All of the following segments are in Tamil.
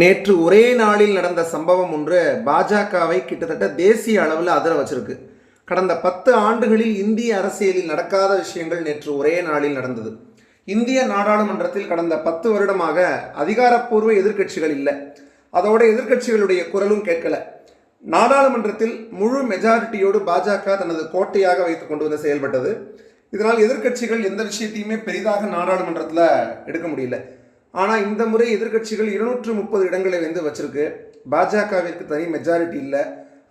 நேற்று ஒரே நாளில் நடந்த சம்பவம் ஒன்று பாஜகவை கிட்டத்தட்ட தேசிய அளவில் அதிர வச்சிருக்கு கடந்த பத்து ஆண்டுகளில் இந்திய அரசியலில் நடக்காத விஷயங்கள் நேற்று ஒரே நாளில் நடந்தது. இந்திய நாடாளுமன்றத்தில் கடந்த பத்து வருடமாக அதிகாரப்பூர்வ எதிர்க்கட்சிகள் இல்லை. அதோட எதிர்க்கட்சிகளுடைய குரலும் கேட்கல. நாடாளுமன்றத்தில் முழு மெஜாரிட்டியோடு பாஜக தனது கோட்டையாக வைத்துக் கொண்டு வந்து செயல்பட்டது. இதனால் எதிர்க்கட்சிகள் எந்த விஷயத்தையுமே பெரிதாக நாடாளுமன்றத்தில் எடுக்க முடியல. ஆனால் இந்த முறை எதிர்க்கட்சிகள் இருநூற்று முப்பது இடங்களை வந்து வச்சிருக்கு. பாஜகவிற்கு தனி மெஜாரிட்டி இல்லை.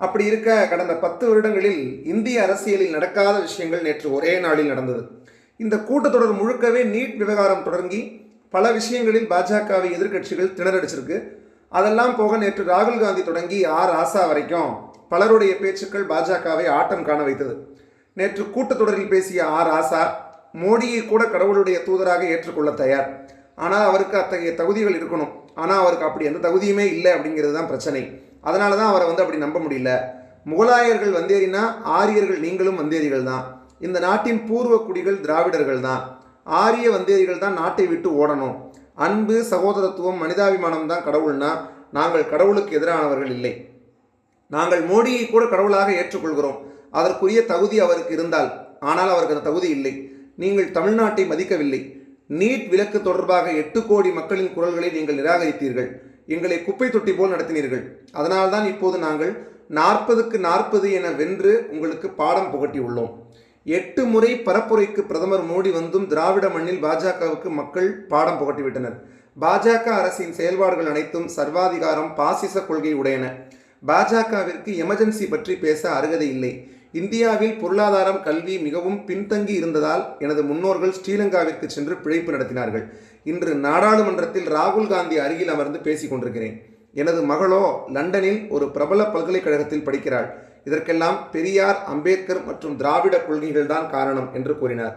அப்படி இருக்க கடந்த பத்து வருடங்களில் இந்திய அரசியலில் நடக்காத விஷயங்கள் நேற்று ஒரே நாளில் நடந்தது. இந்த கூட்டத்தொடர் முழுக்கவே நீட் விவகாரம் தொடங்கி பல விஷயங்களில் பாஜகவை எதிர்க்கட்சிகள் திணறடிச்சிருக்கு. அதெல்லாம் போக நேற்று ராகுல் காந்தி தொடங்கி ஆர் ஆசா வரைக்கும் பலருடைய பேச்சுக்கள் பாஜகவை ஆட்டம் காண வைத்தது. நேற்று கூட்டத்தொடரில் பேசிய ஆர் ஆசா மோடியை கூட கடவுளுடைய தூதராக ஏற்றுக்கொள்ள தயார். ஆனால் அவருக்கு அத்தகைய தகுதிகள் இருக்கணும். ஆனால் அவருக்கு அப்படி எந்த தகுதியுமே இல்லை அப்படிங்கிறது தான் பிரச்சனை. அதனால தான் அவரை வந்து அப்படி நம்ப முடியல. முகலாயர்கள் வந்தேறினா ஆரியர்கள் நீங்களும் வந்தேரிகள் தான். இந்த நாட்டின் பூர்வ குடிகள் திராவிடர்கள் தான். ஆரிய வந்தேரிகள் தான் நாட்டை விட்டு ஓடணும். அன்பு சகோதரத்துவம் மனிதாபிமானம் தான் கடவுள்னா நாங்கள் கடவுளுக்கு எதிரானவர்கள் இல்லை. நாங்கள் மோடியை கூட கடவுளாக ஏற்றுக்கொள்கிறோம். அதற்குரிய தகுதி அவருக்கு இருந்தால். ஆனால் அவருக்கு அந்த தகுதி இல்லை. நீங்கள் தமிழ்நாட்டை மதிக்கவில்லை. நீட் விலக்கு தொடர்பாக எட்டு கோடி மக்களின் குரல்களை நீங்கள் நிராகரித்தீர்கள். எங்களை குப்பை தொட்டி போல் நடத்தினீர்கள். அதனால்தான் இப்போது நாங்கள் நாற்பதுக்கு நாற்பது என வென்று உங்களுக்கு பாடம் புகட்டியுள்ளோம். எட்டு முறை பரப்புரைக்கு பிரதமர் மோடி வந்தும் திராவிட மண்ணில் பாஜகவுக்கு மக்கள் பாடம் புகட்டிவிட்டனர். பாஜக அரசின் செயல்பாடுகள் அனைத்தும் சர்வாதிகாரம் பாசிச கொள்கை உடையன. பாஜகவிற்கு எமர்ஜென்சி பற்றி பேச அருகதை இல்லை. இந்தியாவில் பொருளாதாரம் கல்வி மிகவும் பின்தங்கி இருந்ததால் எனது முன்னோர்கள் ஸ்ரீலங்காவிற்கு சென்று பிழைப்பு நடத்தினார்கள். இன்று நாடாளுமன்றத்தில் ராகுல் காந்தி அருகில் அமர்ந்து பேசிக் கொண்டிருக்கிறேன். எனது மகளோ லண்டனில் ஒரு பிரபல பல்கலைக்கழகத்தில் படிக்கிறாள். இதற்கெல்லாம் பெரியார் அம்பேத்கர் மற்றும் திராவிட கொள்கைகள்தான் காரணம் என்று கூறினார்.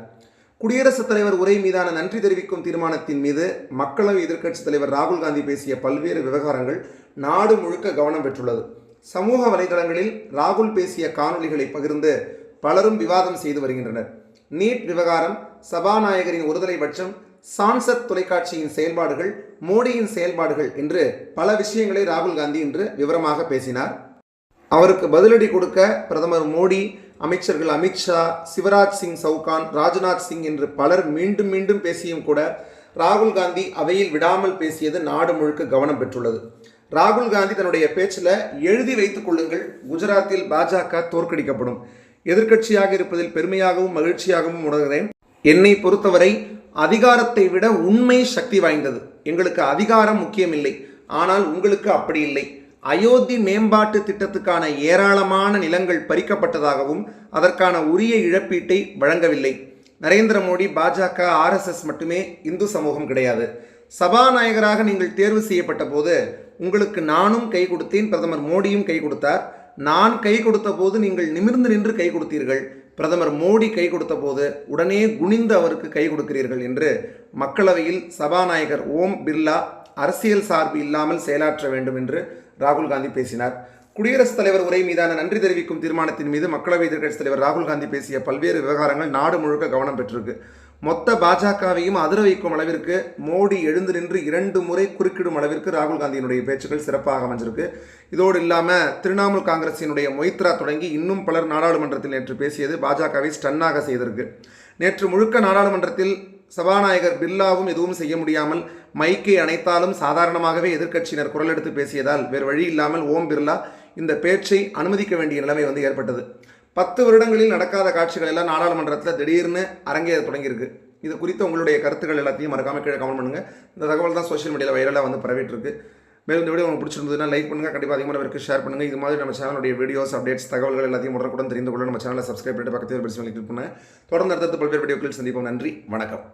குடியரசுத் தலைவர் உரை மீதான நன்றி தெரிவிக்கும் தீர்மானத்தின் மீது மக்களவை எதிர்க்கட்சித் தலைவர் ராகுல் காந்தி பேசிய பல்வேறு விவகாரங்கள் நாடு முழுக்க கவனம் பெற்றுள்ளது. சமூக வலைதளங்களில் ராகுல் பேசிய காணொளிகளை பகிர்ந்து பலரும் விவாதம் செய்து வருகின்றனர். நீட் விவகாரம் சபாநாயகரின் ஒருதலை பட்சம் சான்சத் தொலைக்காட்சியின் செயல்பாடுகள் மோடியின் செயல்பாடுகள் என்று பல விஷயங்களை ராகுல் காந்தி இன்று விவரமாக பேசினார். அவருக்கு பதிலடி கொடுக்க பிரதமர் மோடி அமைச்சர்கள் அமித்ஷா சிவராஜ் சிங் சவுகான் ராஜ்நாத் சிங் என்று பலர் மீண்டும் மீண்டும் பேசியும் கூட ராகுல் காந்தி அவையில் விடாமல் பேசியது நாடு முழுக்க கவனம் பெற்றுள்ளது. ராகுல் காந்தி தன்னுடைய பேச்சில் எழுதி வைத்துக் கொள்ளுங்கள் குஜராத்தில் பாஜக தோற்கடிக்கப்படும். எதிர்க்கட்சியாக இருப்பதில் பெருமையாகவும் மகிழ்ச்சியாகவும் உணர்கிறேன். என்னை பொறுத்தவரை அதிகாரத்தை விட உண்மை சக்தி வாய்ந்தது. எங்களுக்கு அதிகாரம் முக்கியமில்லை. ஆனால் உங்களுக்கு அப்படி இல்லை. அயோத்தி மேம்பாட்டு திட்டத்துக்கான ஏராளமான நிலங்கள் பறிக்கப்பட்டதாகவும் அதற்கான உரிய இழப்பீட்டை வழங்கவில்லை. நரேந்திர மோடி பாஜக ஆர்எஸ்எஸ் மட்டுமே இந்து சமூகம் கிடையாது. சபாநாயகராக நீங்கள் தேர்வு செய்யப்பட்ட போது உங்களுக்கு நானும் கை கொடுத்தேன் பிரதமர் மோடியும் கை கொடுத்தார். நான் கை கொடுத்த போது நீங்கள் நிமிர்ந்து நின்று கை கொடுத்தீர்கள். பிரதமர் மோடி கை கொடுத்த போது உடனே குனிந்து அவருக்கு கை கொடுக்கிறீர்கள் என்று மக்களவையில் சபாநாயகர் ஓம் பிர்லா அரசியல் சார்பு இல்லாமல் செயலாற்ற வேண்டும் என்று ராகுல் காந்தி பேசினார். குடியரசுத் தலைவர் உரை மீதான நன்றி தெரிவிக்கும் தீர்மானத்தின் மீது மக்களவை எதிர்க்கட்சித் தலைவர் ராகுல் காந்தி பேசிய பல்வேறு விவகாரங்கள் நாடு முழுக்க கவனம் பெற்றிருக்கு. மொத்த பாஜகவையும் அதிர வைக்கும் அளவிற்கு மோடி எழுந்து நின்று இரண்டு முறை குறுக்கிடும் அளவிற்கு ராகுல் காந்தியினுடைய பேச்சுக்கள் சிறப்பாக அமைஞ்சிருக்கு. இதோடு இல்லாமல் திரிணாமுல் காங்கிரசினுடைய மொய்த்ரா தொடங்கி இன்னும் பலர் நாடாளுமன்றத்தில் நேற்று பேசியது பாஜகவை ஸ்டன்னாக செய்திருக்கு. நேற்று முழுக்க நாடாளுமன்றத்தில் சபாநாயகர் பிர்லாவும் எதுவும் செய்ய முடியாமல் மைக்கை அணைத்தாலும் சாதாரணமாகவே எதிர்க்கட்சியினர் குரல் எடுத்து பேசியதால் வேறு வழி இல்லாமல் ஓம் பிர்லா இந்த பேச்சை அனுமதிக்க வேண்டிய நிலைமை வந்து ஏற்பட்டது. பத்து வருடங்களில் நடக்காத காட்சிகள் எல்லாம் நாடாளுமன்றத்தில் திடீர்னு அரங்கேற தொடங்கியிருக்கு. இது குறித்த உங்களுடைய கருத்துக்கள் எல்லாத்தையும் மறக்காமல் கீழே கமெண்ட் பண்ணுங்கள் இந்த தகவல் தான் சோஷியல் மீடியாவில் வைரலாக வந்து பரவிட்டு இருக்கு மேலும் இந்த வீடியோ உங்களுக்கு பிடிச்சிருந்ததுன்னா லைக் பண்ணுங்கள் கண்டிப்பாக அதிகமாக பேருக்கு ஷேர் பண்ணுங்கள் இது மாதிரி நம்ம சேனலுடைய வீடியோஸ் அப்டேட்ஸ் தகவல்கள் எல்லாத்தையும் உடனுக்குடன் தெரிந்து கொள்ள நம்ம சேனலை சப்ஸ்கிரைப் பண்ணிட்டு பக்கத்தில் பிரச்சனை கிளிக் பண்ணுங்கள் தொடர்ந்து அடுத்த பல்வேறு வீடியோக்கள் சந்திப்போம். நன்றி. வணக்கம்.